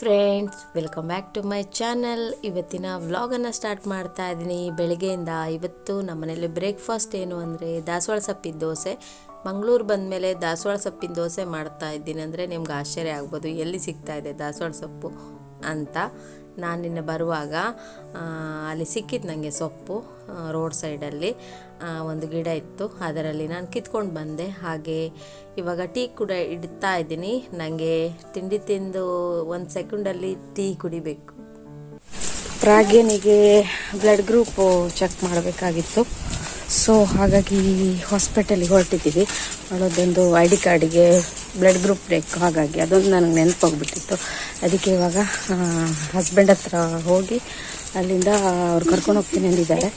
Friends welcome back to my channel ಇವತ್ತಿನ ವ್ಲಾಗನ್ನು start ಮಾಡ್ತಾ ಇದ್ದೀನಿ ಬೆಳಗ್ಗೆಯಿಂದ ಇವತ್ತು ನಮ್ಮನೇಲಿ ಬ್ರೇಕ್ಫಾಸ್ಟ್ ಏನು ಅಂದರೆ ದಾಸವಾಳ ಸೊಪ್ಪಿನ ದೋಸೆ. ಮಂಗಳೂರು ಬಂದಮೇಲೆ ದಾಸವಾಳ ಸೊಪ್ಪಿನ ದೋಸೆ ಮಾಡ್ತಾ ಇದ್ದೀನಿ ಅಂದರೆ ನಿಮ್ಗೆ ಆಶ್ಚರ್ಯ ಆಗ್ಬೋದು. ಎಲ್ಲಿ ಸಿಗ್ತಾ ಇದೆ ದಾಸವಾಳ ಸೊಪ್ಪು ಅಂತ. ನಾನು ನಿನ್ನೆ ಬರುವಾಗ ಅಲ್ಲಿ ಸಿಕ್ಕಿತ್ತು ನನಗೆ ಸೊಪ್ಪು ರೋಡ್ ಸೈಡಲ್ಲಿ ಒಂದು ಗಿಡ ಇತ್ತು. ಅದರಲ್ಲಿ ನಾನು ಕಿತ್ಕೊಂಡು ಬಂದೆ. ಹಾಗೆ ಇವಾಗ ಟೀ ಕೂಡ ಇಡ್ತಾ ಇದ್ದೀನಿ. ನನಗೆ ತಿಂಡಿ ತಿಂದು ಒಂದು ಸೆಕೆಂಡಲ್ಲಿ ಟೀ ಕುಡಿಬೇಕು. ಪ್ರಾಗ್ಯನಿಗೆ ಬ್ಲಡ್ ಗ್ರೂಪ್ ಚೆಕ್ ಮಾಡಬೇಕಾಗಿತ್ತು. ಸೊ ಹಾಗಾಗಿ ಹಾಸ್ಪಿಟಲಿಗೆ ಹೊರಟಿದ್ದೀವಿ. ಅವಳದೊಂದು ಐ ಡಿ ಕಾರ್ಡಿಗೆ ಬ್ಲಡ್ ಗ್ರೂಪ್ ಬ್ರೇಕ್ ಹಾಗಾಗಿ ಅದೊಂದು ನನಗೆ ನೆನಪಾಗ್ಬಿಟ್ಟಿತ್ತು. ಅದಕ್ಕೆ ಇವಾಗ ಹಸ್ಬೆಂಡ್ ಹತ್ರ ಹೋಗಿ ಅಲ್ಲಿಂದ ಅವ್ರು ಕರ್ಕೊಂಡು ಹೋಗ್ತೀನಿ ಅಂದಿದ್ದಾರೆ.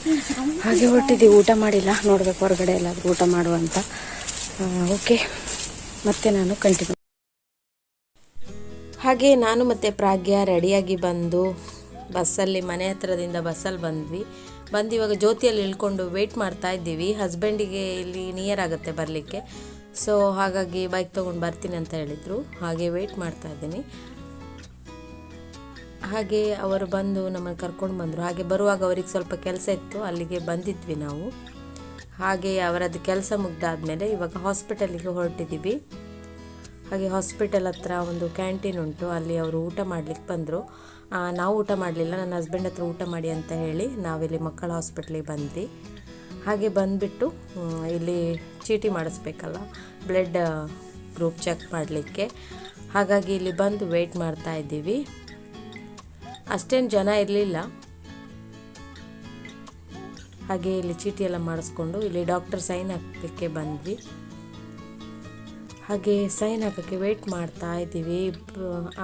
ಹಾಗೆ ಹೊಟ್ಟಿದ್ದೀವಿ ಊಟ ಮಾಡಿಲ್ಲ. ನೋಡ್ಬೇಕು ಹೊರಗಡೆ ಎಲ್ಲಾದರೂ ಊಟ ಮಾಡುವಂತ ಓಕೆ ಮತ್ತೆ ನಾನು ಕಂಟಿನ್ಯೂ ಹಾಗೆ ನಾನು ಮತ್ತು ಪ್ರಾಗ್ಯ ರೆಡಿಯಾಗಿ ಬಂದು ಬಸ್ಸಲ್ಲಿ, ಮನೆ ಹತ್ರದಿಂದ ಬಸ್ಸಲ್ಲಿ ಬಂದ್ವಿ. ಬಂದು ಇವಾಗ ಜ್ಯೋತಿಯಲ್ಲಿ ಇಳ್ಕೊಂಡು ವೆಯ್ಟ್ ಮಾಡ್ತಾ ಇದ್ದೀವಿ. ಹಸ್ಬೆಂಡಿಗೆ ಇಲ್ಲಿ ನಿಯರ್ ಆಗುತ್ತೆ ಬರಲಿಕ್ಕೆ. ಸೊ ಹಾಗಾಗಿ ಬೈಕ್ ತೊಗೊಂಡು ಬರ್ತೀನಿ ಅಂತ ಹೇಳಿದರು. ಹಾಗೆ ವೆಯ್ಟ್ ಮಾಡ್ತಾ ಇದ್ದೀನಿ. ಹಾಗೆ ಅವರು ಬಂದು ನಮ್ಮನ್ನು ಕರ್ಕೊಂಡು ಬಂದರು. ಹಾಗೆ ಬರುವಾಗ ಅವ್ರಿಗೆ ಸ್ವಲ್ಪ ಕೆಲಸ ಇತ್ತು. ಅಲ್ಲಿಗೆ ಬಂದಿದ್ವಿ ನಾವು. ಹಾಗೆ ಅವರದ್ದು ಕೆಲಸ ಮುಗ್ದಾದಮೇಲೆ ಇವಾಗ ಹಾಸ್ಪಿಟಲಿಗೆ ಹೊರಟಿದ್ದೀವಿ ಹಾಗೆ ಹಾಸ್ಪಿಟಲ್ ಹತ್ರ ಒಂದು ಕ್ಯಾಂಟೀನ್ ಉಂಟು. ಅಲ್ಲಿ ಅವರು ಊಟ ಮಾಡ್ಲಿಕ್ಕೆ ಬಂದರು. ನಾವು ಊಟ ಮಾಡಲಿಲ್ಲ. ನನ್ನ ಹಸ್ಬೆಂಡ್ ಹತ್ರ ಊಟ ಮಾಡಿ ಅಂತ ಹೇಳಿ ನಾವಿಲ್ಲಿ ಮಕ್ಕಳ ಹಾಸ್ಪಿಟ್ಲಿಗೆ ಬಂದ್ವಿ. ಹಾಗೆ ಬಂದುಬಿಟ್ಟು ಇಲ್ಲಿ ಚೀಟಿ ಮಾಡಿಸ್ಬೇಕಲ್ಲ, ಬ್ಲಡ್ ಗ್ರೂಪ್ ಚೆಕ್ ಮಾಡಲಿಕ್ಕೆ. ಹಾಗಾಗಿ ಇಲ್ಲಿ ಬಂದು ವೆಯ್ಟ್ ಮಾಡ್ತಾ ಇದ್ದೀವಿ. ಅಷ್ಟೇನು ಜನ ಇರಲಿಲ್ಲ. ಹಾಗೆ ಇಲ್ಲಿ ಚೀಟಿ ಎಲ್ಲ ಮಾಡಿಸ್ಕೊಂಡು ಇಲ್ಲಿ ಡಾಕ್ಟರ್ ಸೈನ್ ಹಾಕಲಿಕ್ಕೆ ಬಂದ್ವಿ. ಹಾಗೆ ಸೈನ್ ಹಾಕೋಕ್ಕೆ ವೆಯ್ಟ್ ಮಾಡ್ತಾ ಇದ್ದೀವಿ.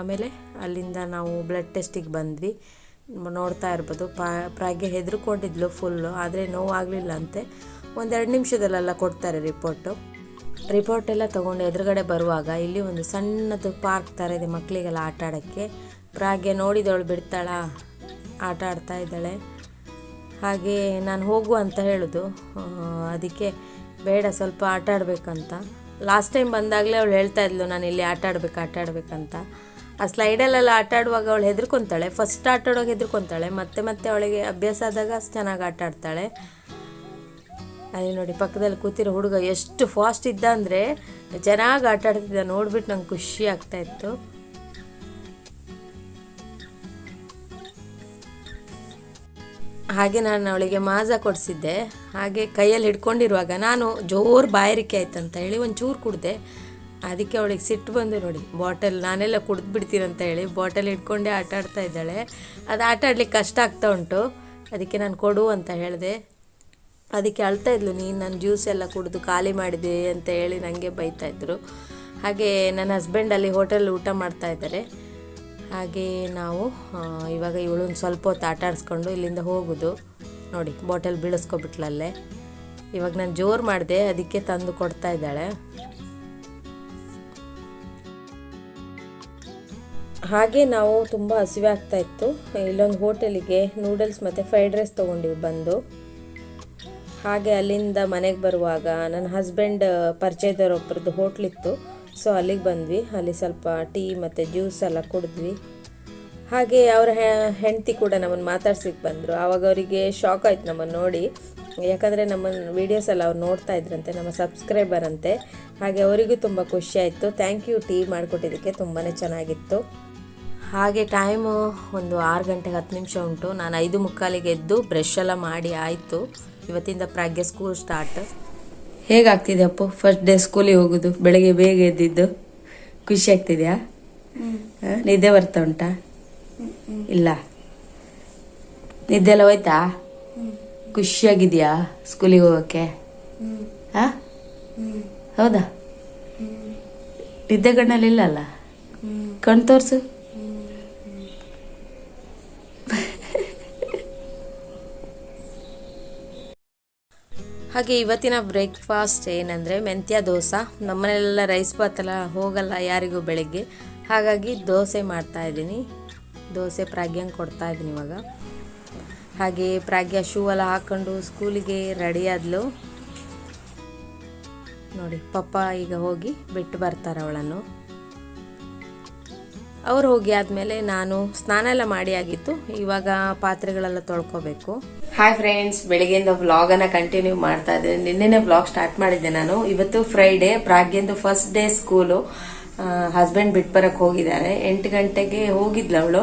ಆಮೇಲೆ ಅಲ್ಲಿಂದ ನಾವು ಬ್ಲಡ್ ಟೆಸ್ಟಿಗೆ ಬಂದ್ವಿ. ನೋಡ್ತಾ ಇರ್ಬೋದು. ಪಾ ಪ್ರಾಗ್ಯ ಹೆದರ್ಕೊಂಡಿದ್ಲು ಫುಲ್ಲು ಆದರೆ ನೋವಾಗಲಿಲ್ಲ ಅಂತೆ ಒಂದೆರಡು ನಿಮಿಷದಲ್ಲೆಲ್ಲ ಕೊಡ್ತಾರೆ ರಿಪೋರ್ಟು ರಿಪೋರ್ಟ್ ಎಲ್ಲ ತೊಗೊಂಡು ಎದುರುಗಡೆ ಬರುವಾಗ ಇಲ್ಲಿ ಒಂದು ಸಣ್ಣದು ಪಾರ್ಕ್ ಥರ ಇದೆ ಮಕ್ಕಳಿಗೆಲ್ಲ ಆಟ ಆಡೋಕ್ಕೆ. ಪ್ರಾಗೆ ನೋಡಿದವಳು ಬಿಡ್ತಾಳ, ಆಟ ಆಡ್ತಾ ಇದ್ದಾಳೆ. ಹಾಗೆ ನಾನು ಹೋಗು ಅಂತ ಹೇಳೋದು. ಅದಕ್ಕೆ ಬೇಡ, ಸ್ವಲ್ಪ ಆಟ ಆಡಬೇಕಂತ. ಲಾಸ್ಟ್ ಟೈಮ್ ಬಂದಾಗಲೇ ಅವಳು ಹೇಳ್ತಾ ಇದ್ಲು ನಾನು ಇಲ್ಲಿ ಆಟ ಆಡ್ಬೇಕು, ಆಟ ಆಡ್ಬೇಕಂತ. ಆ ಸ್ಲೈಡಲ್ಲೆಲ್ಲ ಆಟ ಆಡುವಾಗ ಅವಳು ಹೆದರ್ಕೊತಾಳೆ. ಫಸ್ಟ್ ಆಟ ಆಡೋಗಿ ಹೆದರ್ಕೊತಾಳೆ. ಮತ್ತೆ ಮತ್ತೆ ಅವಳಿಗೆ ಅಭ್ಯಾಸ ಆದಾಗ ಚೆನ್ನಾಗಿ ಆಟ ಆಡ್ತಾಳೆ. ಅಲ್ಲಿ ನೋಡಿ, ಪಕ್ಕದಲ್ಲಿ ಕೂತಿರೋ ಹುಡುಗ ಎಷ್ಟು ಫಾಸ್ಟ್ ಇದ್ದ ಅಂದರೆ ಚೆನ್ನಾಗಿ ಆಟ ಆಡ್ತಿದ್ದ. ನೋಡ್ಬಿಟ್ಟು ನಂಗೆ ಖುಷಿ ಆಗ್ತಾ ಇತ್ತು. ಹಾಗೆ ನಾನು ಅವಳಿಗೆ ಮಾಜ ಕೊಡಿಸಿದ್ದೆ. ಹಾಗೆ ಕೈಯಲ್ಲಿ ಹಿಡ್ಕೊಂಡಿರುವಾಗ ನಾನು ಜೋರು ಬಾಯಾರಿಕೆ ಆಯ್ತು ಅಂತ ಹೇಳಿ ಒಂಚೂರು ಕುಡ್ದೆ. ಅದಕ್ಕೆ ಅವಳಿಗೆ ಸಿಟ್ಟು ಬಂದು ನೋಡಿ. ಬಾಟಲ್ ನಾನೆಲ್ಲ ಕುಡ್ದು ಬಿಡ್ತೀನಿ ಅಂತ ಹೇಳಿ ಬಾಟಲ್ ಇಟ್ಕೊಂಡೇ ಆಟ ಆಡ್ತಾ ಇದ್ದಾಳೆ. ಅದು ಆಟ ಆಡ್ಲಿಕ್ಕೆ ಕಷ್ಟ ಆಗ್ತಾ ಉಂಟು. ಅದಕ್ಕೆ ನಾನು ಕೊಡು ಅಂತ ಹೇಳಿದೆ. ಅದಕ್ಕೆ ಅಳ್ತಾ ಇದ್ಲು, ನೀನು ನನ್ನ ಜ್ಯೂಸ್ ಎಲ್ಲ ಕುಡಿದು ಖಾಲಿ ಮಾಡಿದೆ ಅಂತ ಹೇಳಿ ನನಗೆ ಬೈತಾ ಇದ್ರು. ಹಾಗೆ ನನ್ನ ಹಸ್ಬೆಂಡ್ ಅಲ್ಲಿ ಹೋಟೆಲ್ ಊಟ ಮಾಡ್ತಾ ಇದ್ದಾರೆ. ಹಾಗೆ ನಾವು ಇವಾಗ ಇವಳೊಂದು ಸ್ವಲ್ಪ ಹೊತ್ತು ಆಟ ಆಡಿಸ್ಕೊಂಡು ಇಲ್ಲಿಂದ ಹೋಗೋದು. ನೋಡಿ, ಬಾಟಲ್ ಬೀಳಿಸ್ಕೊಬಿಟ್ಲಲ್ಲೇ ಇವಾಗ ನಾನು ಜೋರು ಮಾಡಿದೆ, ಅದಕ್ಕೆ ತಂದು ಕೊಡ್ತಾ ಇದ್ದಾಳೆ. ಹಾಗೆ ನಾವು ತುಂಬ ಹಸಿವೆ ಆಗ್ತಾ ಇತ್ತು. ಇಲ್ಲೊಂದು ಹೋಟೆಲಿಗೆ ನೂಡಲ್ಸ್ ಮತ್ತು ಫ್ರೈಡ್ ರೈಸ್ ತೊಗೊಂಡಿವಿ ಬಂದು. ಹಾಗೆ ಅಲ್ಲಿಂದ ಮನೆಗೆ ಬರುವಾಗ ನನ್ನ ಹಸ್ಬೆಂಡ್ ಪರಿಚಯದವರೊಬ್ಬರದ್ದು ಹೋಟ್ಲಿತ್ತು ಸೊ ಅಲ್ಲಿಗೆ ಬಂದ್ವಿ. ಅಲ್ಲಿ ಸ್ವಲ್ಪ ಟೀ ಮತ್ತು ಜ್ಯೂಸ್ ಎಲ್ಲ ಕುಡಿದ್ವಿ. ಹಾಗೆ ಅವರ ಹೆಂಡತಿ ಕೂಡ ನಮ್ಮನ್ನು ಮಾತಾಡ್ಸಿಕ್ಕೆ ಬಂದರು. ಆವಾಗ ಅವರಿಗೆ ಶಾಕ್ ಆಯ್ತು ನಮ್ಮನ್ನು ನೋಡಿ. ಯಾಕಂದರೆ ನಮ್ಮನ್ನು ವೀಡಿಯೋಸ್ ಎಲ್ಲ ಅವ್ರು ನೋಡ್ತಾ ಇದ್ರಂತೆ, ನಮ್ಮ ಸಬ್ಸ್ಕ್ರೈಬರ್ ಅಂತೆ. ಹಾಗೆ ಅವರಿಗೂ ತುಂಬ ಖುಷಿ ಆಯಿತು. ಥ್ಯಾಂಕ್ ಯು ಟೀ ಮಾಡಿಕೊಟ್ಟಿದ್ದಕ್ಕೆ ತುಂಬಾ ಚೆನ್ನಾಗಿತ್ತು. ಹಾಗೆ ಟೈಮು ಒಂದು ಆರು ಗಂಟೆಗೆ ಹತ್ತು ನಿಮಿಷ ಉಂಟು. ನಾನು ಐದು ಮುಕ್ಕಾಲಿಗೆ ಎದ್ದು ಬ್ರಷ್ ಎಲ್ಲ ಮಾಡಿ ಆಯಿತು. ಇವತ್ತಿಂದ ಪ್ರಾಗ್ಯ ಸ್ಕೂಲ್ ಸ್ಟಾರ್ಟ್ ಹೇಗಾಗ್ತಿದೆ ಅಪ್ಪು? ಫಸ್ಟ್ ಡೇ ಸ್ಕೂಲಿಗೆ ಹೋಗೋದು? ಬೆಳಗ್ಗೆ ಬೇಗ ಎದ್ದಿದ್ದು? ಖುಷಿ ಆಗ್ತಿದ್ಯಾ? ನಿದ್ದೆ ಬರ್ತಾ ಉಂಟಾ? ಇಲ್ಲ. ನಿದ್ದೆ ಎಲ್ಲ ಹೋಯ್ತಾ ಖುಷಿಯಾಗಿದೆಯಾ ಸ್ಕೂಲಿಗೆ ಹೋಗೋಕ್ಕೆ? ಆ ಹೌದಾ? ನಿದ್ದೆ ಕಣ್ಣಲ್ಲಿ ಇಲ್ಲಲ್ಲ ಕಣ್ ತೋರ್ಸು. ಹಾಗೆ ಇವತ್ತಿನ ಬ್ರೇಕ್ಫಾಸ್ಟ್ ಏನಂದರೆ ಮೆಂತ್ಯ ದೋಸೆ. ನಮ್ಮನೆಲ್ಲ ರೈಸ್ ಬಾತ್ ಎಲ್ಲ ಹೋಗಲ್ಲ ಯಾರಿಗೂ ಬೆಳಗ್ಗೆ. ಹಾಗಾಗಿ ದೋಸೆ ಮಾಡ್ತಾ ಇದ್ದೀನಿ. ದೋಸೆ ಪ್ರಾಗ್ಯಂಗೆ ಕೊಡ್ತಾ ಇದ್ದೀನಿ ಇವಾಗ. ಹಾಗೆ ಪ್ರಾಗ್ಯ ಶೂ ಎಲ್ಲ ಹಾಕ್ಕೊಂಡು ಸ್ಕೂಲಿಗೆ ರೆಡಿ ಆದ್ಲು. ನೋಡಿ, ಪಪ್ಪ ಈಗ ಹೋಗಿ ಬಿಟ್ಟು ಬರ್ತಾರೆ ಅವಳನ್ನು. ಅವ್ರು ಹೋಗಿ ಆದಮೇಲೆ ನಾನು ಸ್ನಾನ ಎಲ್ಲ ಮಾಡಿ ಆಗಿತ್ತು. ಇವಾಗ ಪಾತ್ರೆಗಳೆಲ್ಲ ತೊಳ್ಕೊಬೇಕು. ಹಾಯ್ ಫ್ರೆಂಡ್ಸ್ ಬೆಳಿಗ್ಗೆಯಿಂದ ವ್ಲಾಗನ್ನು ಕಂಟಿನ್ಯೂ ಮಾಡ್ತಾ ಇದ್ದೀನಿ. ನಿನ್ನೆನೆ ವ್ಲಾಗ್ ಸ್ಟಾರ್ಟ್ ಮಾಡಿದ್ದೆ ನಾನು. ಇವತ್ತು ಫ್ರೈಡೇ ಪ್ರಾಗ್ಯಂದು ಫಸ್ಟ್ ಡೇ ಸ್ಕೂಲು ಹಸ್ಬೆಂಡ್ ಬಿಟ್ಟು ಬರಕ್ಕೆ ಹೋಗಿದ್ದಾರೆ. ಎಂಟು ಗಂಟೆಗೆ ಹೋಗಿದ್ಲು ಅವಳು.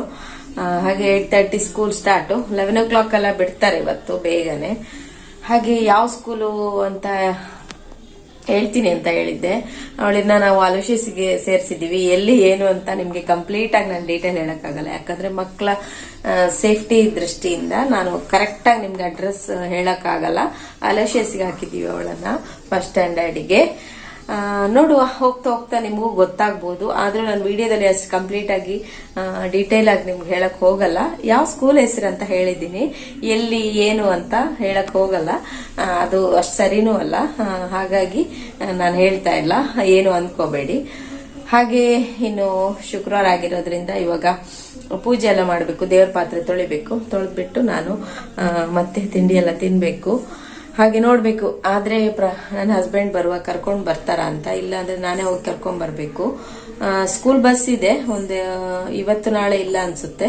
ಹಾಗೆ eight thirty school start eleven o'clock ಎಲ್ಲ ಬಿಡ್ತಾರೆ ಇವತ್ತು ಬೇಗನೆ. ಹಾಗೆ ಯಾವ ಸ್ಕೂಲು ಅಂತ ಹೇಳ್ತೀನಿ ಅಂತ ಹೇಳಿದ್ದೆ. ಅವಳನ್ನ ನಾವು ಅಲೋಶಿಸ್ಗೆ ಸೇರಿಸಿದ್ದೀವಿ. ಎಲ್ಲಿ, ಏನು ಅಂತ ನಿಮಗೆ ಕಂಪ್ಲೀಟ್ ಆಗಿ ನಾನು ಡೀಟೇಲ್ ಹೇಳೋಕ್ಕಾಗಲ್ಲ. ಯಾಕಂದ್ರೆ ಮಕ್ಕಳ ಸೇಫ್ಟಿ ದೃಷ್ಟಿಯಿಂದ ನಾನು ಕರೆಕ್ಟ್ ಆಗಿ ನಿಮ್ಗೆ ಅಡ್ರೆಸ್ ಹೇಳಕ್ಕಾಗಲ್ಲ. ಅಲೋಶಿಯಸ್ಗೆ ಹಾಕಿದ್ದೀವಿ ಅವಳನ್ನ ಫಸ್ಟ್ ಸ್ಟ್ಯಾಂಡರ್ಡಿಗೆ ನೋಡುವ, ಹೋಗ್ತಾ ಹೋಗ್ತಾ ನಿಮಗೂ ಗೊತ್ತಾಗ್ಬೋದು. ಆದರೂ ನಾನು ವಿಡಿಯೋದಲ್ಲಿ ಅಷ್ಟು ಕಂಪ್ಲೀಟ್ ಆಗಿ ಡೀಟೇಲ್ ಆಗಿ ನಿಮ್ಗೆ ಹೇಳಕ್ ಹೋಗಲ್ಲ. ಯಾವ ಸ್ಕೂಲ್ ಹೆಸರು ಅಂತ ಹೇಳಿದ್ದೀನಿ. ಎಲ್ಲಿ, ಏನು ಅಂತ ಹೇಳಕ್ ಹೋಗಲ್ಲ. ಅದು ಅಷ್ಟು ಸರಿನೂ ಅಲ್ಲ. ಹಾಗಾಗಿ ನಾನು ಹೇಳ್ತಾ ಇಲ್ಲ. ಏನು ಅನ್ಕೋಬೇಡಿ. ಹಾಗೆ, ಇನ್ನು ಶುಕ್ರವಾರ ಆಗಿರೋದ್ರಿಂದ ಇವಾಗ ಪೂಜೆ ಎಲ್ಲ ಮಾಡಬೇಕು, ದೇವ್ರ ಪಾತ್ರೆ ತೊಳಿಬೇಕು. ತೊಳೆದ್ಬಿಟ್ಟು ನಾನು ಮತ್ತೆ ತಿಂಡಿ ಎಲ್ಲ ತಿನ್ಬೇಕು. ಹಾಗೆ ನೋಡ್ಬೇಕು. ಆದ್ರೆ ನನ್ನ ಹಸ್ಬೆಂಡ್ ಬರುವಾಗ ಕರ್ಕೊಂಡು ಬರ್ತಾರ ಅಂತ? ಇಲ್ಲ ಅಂದ್ರೆ ನಾನೇ ಹೋಗಿ ಕರ್ಕೊಂಡ್ ಬರ್ಬೇಕು. ಸ್ಕೂಲ್ ಬಸ್ ಇದೆ. ಒಂದು, ಇವತ್ತು ನಾಳೆ ಇಲ್ಲ ಅನ್ಸುತ್ತೆ.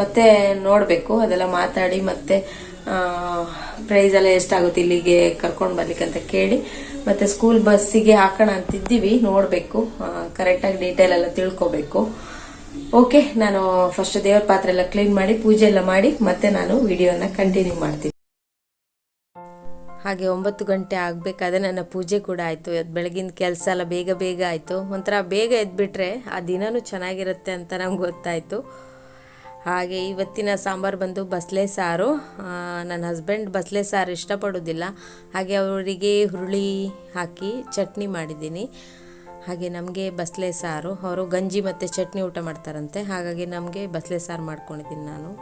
ಮತ್ತೆ ನೋಡ್ಬೇಕು. ಅದೆಲ್ಲ ಮಾತಾಡಿ ಮತ್ತೆ ಪ್ರೈಸ್ ಎಲ್ಲ ಎಷ್ಟಾಗುತ್ತೆ ಇಲ್ಲಿಗೆ ಕರ್ಕೊಂಡ್ ಬರ್ಲಿಕ್ಕೆ ಅಂತ ಕೇಳಿ ಮತ್ತೆ ಸ್ಕೂಲ್ ಬಸ್ಸಿಗೆ ಹಾಕೋಣ ಅಂತಿದ್ದೀವಿ. ನೋಡ್ಬೇಕು. ಕರೆಕ್ಟಾಗಿ ಡೀಟೇಲ್ ಎಲ್ಲ ತಿಳ್ಕೊಬೇಕು. ಓಕೆ ನಾನು ಫಸ್ಟ್ ದೇವರ ಪಾತ್ರೆ ಎಲ್ಲ ಕ್ಲೀನ್ ಮಾಡಿ, ಪೂಜೆ ಎಲ್ಲ ಮಾಡಿ, ಮತ್ತೆ ನಾನು ವಿಡಿಯೋನ ಕಂಟಿನ್ಯೂ ಮಾಡ್ತೀನಿ. ಹಾಗೆ ಒಂಬತ್ತು ಗಂಟೆ ಆಗಬೇಕಾದ್ರೆ ನನ್ನ ಪೂಜೆ ಕೂಡ ಆಯಿತು. ಬೆಳಗಿನ ಕೆಲಸ ಎಲ್ಲ ಬೇಗ ಬೇಗ ಆಯಿತು. ಒಂಥರ ಬೇಗ ಎದ್ಬಿಟ್ರೆ ಆ ದಿನವೂ ಚೆನ್ನಾಗಿರುತ್ತೆ ಅಂತ ನಮ್ಗೆ ಗೊತ್ತಾಯಿತು. ಹಾಗೆ ಇವತ್ತಿನ ಸಾಂಬಾರು ಬಂದು ಬಸಳೆ ಸಾರು. ನನ್ನ ಹಸ್ಬೆಂಡ್ ಬಸಳೆ ಸಾರು ಇಷ್ಟಪಡೋದಿಲ್ಲ. ಹಾಗೆ ಅವರಿಗೆ ಹುರುಳಿ ಹಾಕಿ ಚಟ್ನಿ ಮಾಡಿದ್ದೀನಿ. ಹಾಗೆ ನಮಗೆ ಬಸಳೆ ಸಾರು. ಅವರು ಗಂಜಿ ಮತ್ತು ಚಟ್ನಿ ಊಟ ಮಾಡ್ತಾರಂತೆ. ಹಾಗಾಗಿ ನಮಗೆ ಬಸಳೆ ಸಾರು ಮಾಡ್ಕೊಂಡಿದ್ದೀನಿ ನಾನು.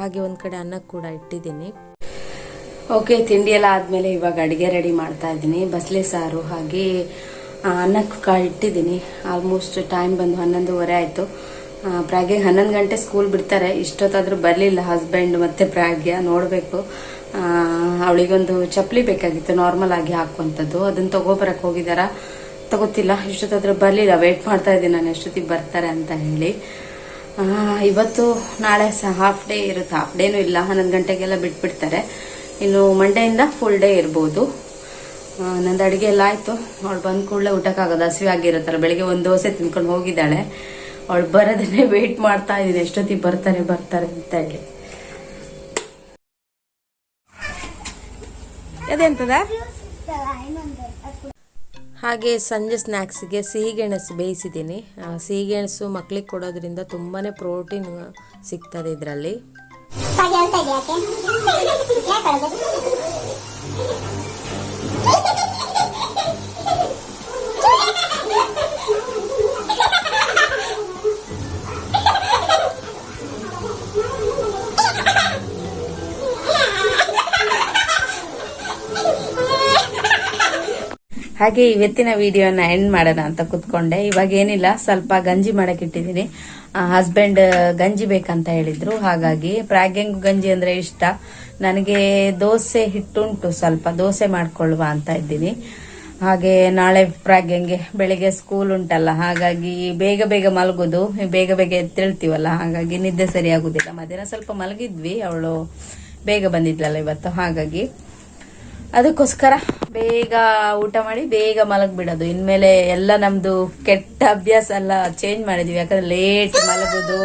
ಹಾಗೆ ಒಂದು ಕಡೆ ಅನ್ನ ಕೂಡ ಇಟ್ಟಿದ್ದೀನಿ. ಓಕೆ ತಿಂಡಿ ಎಲ್ಲ ಆದಮೇಲೆ ಇವಾಗ ಅಡುಗೆ ರೆಡಿ ಮಾಡ್ತಾ ಇದ್ದೀನಿ. ಬಸಳೆ ಸಾರು ಹಾಗೆ ಅನ್ನಕ್ಕೆ ಇಟ್ಟಿದ್ದೀನಿ. ಆಲ್ಮೋಸ್ಟ್ ಟೈಮ್ ಬಂದು ಹನ್ನೊಂದುವರೆ ಆಯಿತು. ಪ್ರಾಗ್ಗೆ ಹನ್ನೊಂದು ಗಂಟೆ ಸ್ಕೂಲ್ ಬಿಡ್ತಾರೆ. ಇಷ್ಟೊತ್ತಾದರೂ ಬರಲಿಲ್ಲ ಹಸ್ಬೆಂಡ್ ಮತ್ತು ಪ್ರಾಗ್ಯ ನೋಡಬೇಕು. ಅವಳಿಗೊಂದು ಚಪ್ಪಲಿ ಬೇಕಾಗಿತ್ತು, ನಾರ್ಮಲ್ ಆಗಿ ಹಾಕುವಂಥದ್ದು. ಅದನ್ನು ತಗೋಬರಕ್ಕೆ ಹೋಗಿದಾರ? ತಗೋತಿಲ್ಲ. ಇಷ್ಟೊತ್ತಾದರೂ ಬರಲಿಲ್ಲ. ವೆಯ್ಟ್ ಮಾಡ್ತಾ ಇದ್ದೀನಿ ನಾನು ಎಷ್ಟೊತ್ತಿಗೆ ಬರ್ತಾರೆ ಅಂತ ಹೇಳಿ. ಇವತ್ತು ನಾಳೆ ಸಹ ಹಾಫ್ ಡೇ ಇರುತ್ತೆ. ಹಾಫ್ ಡೇನೂ ಇಲ್ಲ. ಹನ್ನೊಂದು ಗಂಟೆಗೆಲ್ಲ ಬಿಟ್ಬಿಡ್ತಾರೆ. ಇನ್ನು ಮಂಡೆಯಿಂದ ಫುಲ್ ಡೇ ಇರ್ಬೋದು. ನಂದು ಅಡುಗೆ ಎಲ್ಲ ಆಯಿತು. ಅವಳು ಬಂದ ಕೂಡಲೇ ಊಟಕ್ಕಾಗೋದು ಹಸಿವೆ ಆಗಿರುತ್ತಲ್ಲ ಬೆಳಿಗ್ಗೆ ಒಂದು ದೋಸೆ ತಿನ್ಕೊಂಡು ಹೋಗಿದ್ದಾಳೆ. ಅವಳು ಬರೋದನ್ನೇ ವೇಟ್ ಮಾಡ್ತಾ ಇದ್ದೀನಿ. ಎಷ್ಟೊತ್ತಿಗೆ ಬರ್ತಾರೆ ಬರ್ತಾರೆ ಅಂತ ಹೇಳಿ. ಅದೆಂತದ ಹಾಗೆ ಸಂಜೆ ಸ್ನ್ಯಾಕ್ಸಿಗೆ ಸಿಹಿಗೆಣಸು ಬೇಯಿಸಿದ್ದೀನಿ. ಸಿಹಿ ಸಿಹಿಗೆಣಸು ಮಕ್ಕಳಿಗೆ ಕೊಡೋದ್ರಿಂದ ತುಂಬಾ ಪ್ರೋಟೀನ್ ಸಿಗ್ತದೆ ಇದರಲ್ಲಿ. Pagi Ustaz ya, kan? Ya kalau gitu. ಹಾಗೆ ಇವತ್ತಿನ ವಿಡಿಯೋನ ಎಂಡ್ ಮಾಡೋಣ ಅಂತ ಕುತ್ಕೊಂಡೆ. ಇವಾಗ ಏನಿಲ್ಲ, ಸ್ವಲ್ಪ ಗಂಜಿ ಮಾಡಕ್ ಇಟ್ಟಿದ್ದೀನಿ. ಹಸ್ಬೆಂಡ್ ಗಂಜಿ ಬೇಕಂತ ಹೇಳಿದ್ರು. ಹಾಗಾಗಿ ಪ್ರಾಗ್ಯಂಗ್ ಗಂಜಿ ಅಂದ್ರೆ ಇಷ್ಟ? ನನಗೆ ದೋಸೆ ಹಿಟ್ಟುಂಟು ಸ್ವಲ್ಪ, ದೋಸೆ ಮಾಡ್ಕೊಳ್ಳುವ ಅಂತ ಇದ್ದೀನಿ. ಹಾಗೆ ನಾಳೆ ಪ್ರಾಗ್ಯಂಗೆ ಬೆಳಿಗ್ಗೆ ಸ್ಕೂಲ್ ಉಂಟಲ್ಲ, ಹಾಗಾಗಿ ಬೇಗ ಬೇಗ ಮಲಗೋದು. ಬೇಗ ಬೇಗ ಎದ್ದೇಳ್ತೀವಲ್ಲ, ಹಾಗಾಗಿ ನಿದ್ದೆ ಸರಿಯಾಗುದಿಲ್ಲ. ಮಧ್ಯಾಹ್ನ ಸ್ವಲ್ಪ ಮಲಗಿದ್ವಿ, ಅವಳು ಬೇಗ ಬಂದಿದ್ಲಲ್ಲ ಇವತ್ತು, ಹಾಗಾಗಿ ಅದಕ್ಕೋಸ್ಕರ ಬೇಗ ಊಟ ಮಾಡಿ ಬೇಗ ಮಲಗ್ ಬಿಡೋದು ಇನ್ಮೇಲೆ ಎಲ್ಲ ನಮ್ದು ಕೆಟ್ಟ ಅಭ್ಯಾಸ ಎಲ್ಲ ಚೇಂಜ್ ಮಾಡಿದ್ವಿ. ಯಾಕಂದ್ರೆ ಲೇಟ್ ಮಲಗೋದು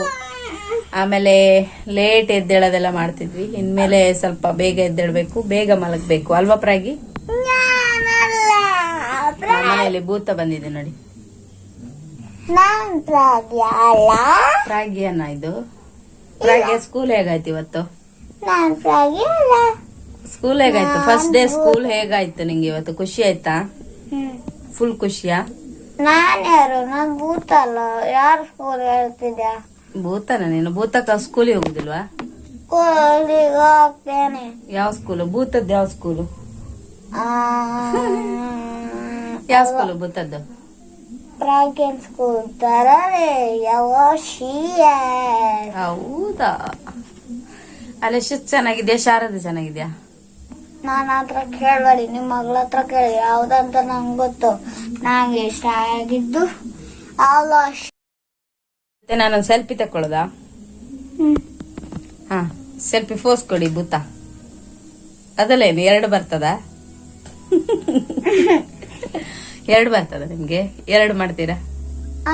ಆಮೇಲೆ ಲೇಟ್ ಎದ್ದೇಳೋದೆಲ್ಲ ಮಾಡ್ತಿದ್ವಿ. ಇನ್ಮೇಲೆ ಸ್ವಲ್ಪ ಬೇಗ ಎದ್ದೇಳಬೇಕು ಬೇಗ ಮಲಗಬೇಕು. ಅಲ್ವಾ ಪ್ರಾಗಿ? ಮನೆಯಲ್ಲಿ ಭೂತ ಬಂದಿದೆ ನೋಡಿ. ನಾನ್ ಪ್ರಾಗ್ಯ ಅಲ್ಲ? ಪ್ರಾಗಿ ಅನ್ನ ಇದು. ಪ್ರಾಗಿ ಸ್ಕೂಲ್ ಹೇಗಾಯ್ತು ಇವತ್ತು? ಸ್ಕೂಲ್ ಹೇಗಾಯ್ತು ಫಸ್ಟ್ ಡೇ ಸ್ಕೂಲ್ ಹೇಗಾಯ್ತು ನಿಂಗೆ ಇವತ್ತು? ಖುಷಿ ಆಯ್ತಾ? ಫುಲ್ ಖುಷಿಯಾ? ನಾನ್ ಯಾರು? ನಾನ್ ಭೂತ ಅಲ್ಲ ಯಾರು ಸ್ಕೂಲ್ ಹೇಳ್ತಿದ್ಯಾ? ಭೂತನ ನೀನು? ಭೂತಕ್ಕ ಸ್ಕೂಲಿಗೆ ಹೋಗುದಿಲ್ವಾ? ಸ್ಕೂಲಿಗೆ ಹೋಗ್ತೇನೆ. ಯಾವ ಸ್ಕೂಲು ಭೂತದ್ದು ಯಾವ ಸ್ಕೂಲು ಆ, ಯಾವ ಸ್ಕೂಲು ಭೂತದ್ದು? ಪ್ರಾಗ್ಯನ್ ಸ್ಕೂಲ್ ತರಲೆ ಯಾವ ಹೌದಾ? ಅಲ್ಲಿ ಎಷ್ಟು ಚೆನ್ನಾಗಿದ್ಯಾ? ಶಾರದೆ ಚೆನ್ನಾಗಿದ್ಯಾ? ನನ್ನ ಹತ್ರ ಕೇಳಬೇಡಿ ನಿಮ್ಮ ಮಗಳ ಹತ್ರ ಕೇಳಿ ಯಾವ್ದಂತ ನಂಗೆ ಗೊತ್ತು. ನಂಗೆ ಇಷ್ಟ ಆಗಿದ್ದು ಮತ್ತೆ ನಾನೊಂದು ಸೆಲ್ಫಿ ತಕೊಳ್ಳೋದಾ? ಹಾ ಸೆಲ್ಫಿ ಫೋಸ್ ಕೊಡಿ ಭೂತ. ಅದಲ್ಲೇನು ಎರಡು ಬರ್ತದ? ಎರಡು ಬರ್ತದ ನಿಮ್ಗೆ? ಎರಡು ಮಾಡ್ತೀರಾ?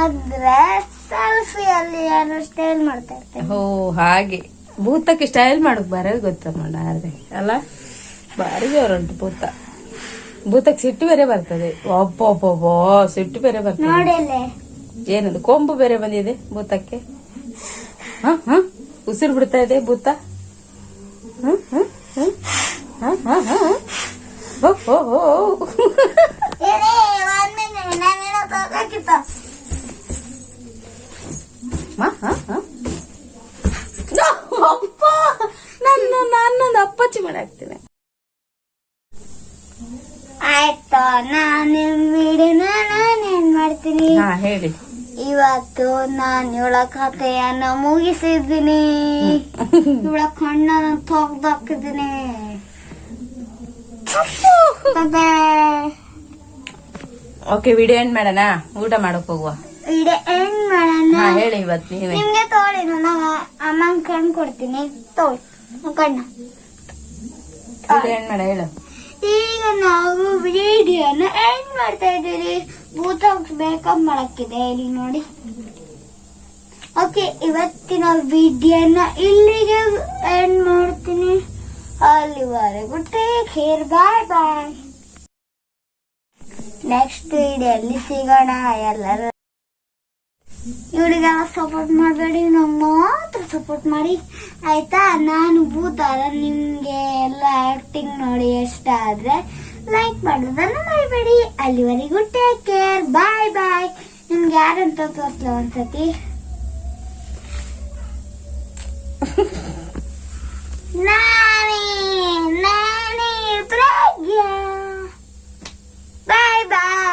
ಅಂದ್ರೆ ಸೆಲ್ಫಿ ಅಲ್ಲಿ ಯಾರು ಸ್ಟೈಲ್ ಮಾಡ್ತಾ ಇರ್ತೀನಿ. ಓ ಹಾಗೆ. ಭೂತಕ್ಕೆ ಸ್ಟೈಲ್ ಮಾಡಕ್ ಬರೋ ಗೊತ್ತ ನೋಡ್ರಿ ಅಲ್ಲ? ಬಾರಿ ಜೋರುಂಟು ಭೂತ. ಭೂತಕ್ಕೆ ಸಿಟ್ಟು ಬೇರೆ ಬರ್ತದೆ. ಒಬ್ಬೊಬ್ಬೊಬ್ಬೋ ಸಿಟ್ಟು ಬೇರೆ ಬರ್ತದೆ. ಏನದು ಕೊಂಬು ಬೇರೆ ಬಂದಿದೆ ಭೂತಕ್ಕೆ? ಹ ಹ? ಉಸಿರು ಬಿಡ್ತಾ ಇದೆ ಭೂತ? ಹ, ಹ, ಹ, ಹ, ಹ, ಹ. ಓ, ಓ, ನಾನು ಇವಳ ಕಥೆಯನ್ನ ಮುಗಿಸಿದ್ದೀನಿ. ಇವಳ ಕಣ್ಣನ್ನು ತೊಗ್ದಾಕಿದ್ದೀನಿ. ಓಕೆ ವಿಡಿಯೋ ಎಂಡ್ ಮಾಡೋಣ? ಊಟ ಮಾಡಕ್ ಹೋಗುವ. ವಿಡಿಯೋ ಎಂಡ್ ಮಾಡೋಣ? ಹೇಳಿ ಇವತ್ತು ನೀವೇ. ನಿಮ್ಗೆ ತೋಳಿ ನಾನು ಅಮ್ಮನ ಕಣ್ ಕೊಡ್ತೀನಿ. ತೋಳಿ ಕಣ್ಣ. ವಿಡಿಯೋ ಎಂಡ್ ಮಾಡ ಹೇಳು. ಈಗ ನಾವು ವಿಡಿಯೋನ ಎಂಡ್ ಮಾಡ್ತಾ ಇದ್ದೀವಿ. ಭೂತ ಬೇಕಪ್ ಮಾಡಕ್ಕಿದೆ ಇಲ್ಲಿ ನೋಡಿ. ಓಕೆ, ಇವತ್ತಿನ ವಿಡಿಯೋನ ಇಲ್ಲಿಗೆ ಎಂಡ್ ಮಾಡ್ತೀನಿ. ಅಲ್ಲಿವರೆಗೂ take care bye bye next ವಿಡಿಯೋಲ್ಲಿ ಸಿಗೋಣ ಎಲ್ಲರೂ. ಇವಳಿಗೆಲ್ಲ ಸಪೋರ್ಟ್ ಮಾಡಬೇಡಿ ನಮ್ಮ ಮಾತ್ರ ಸಪೋರ್ಟ್ ಮಾಡಿ. ಆಯ್ತಾ? ನಾನು ಭೂತಾರ, ನಿಮ್ಗೆ ಎಲ್ಲ ಆಕ್ಟಿಂಗ್ ನೋಡಿ ಇಷ್ಟ ಆದ್ರೆ ಲೈಕ್ ಮಾಡೋದನ್ನು ಮರಿಬೇಡಿ. ಅಲ್ಲಿವರೆಗೂ ಟೇಕ್ ಕೇರ್ ಬಾಯ್ ಬಾಯ್ ನಿಮ್ಗೆ ಯಾರಂತ ತೋರಿಸ್ಲ ಒಂದ್ಸತಿ? Nani! Nani! Praga! Bye-bye!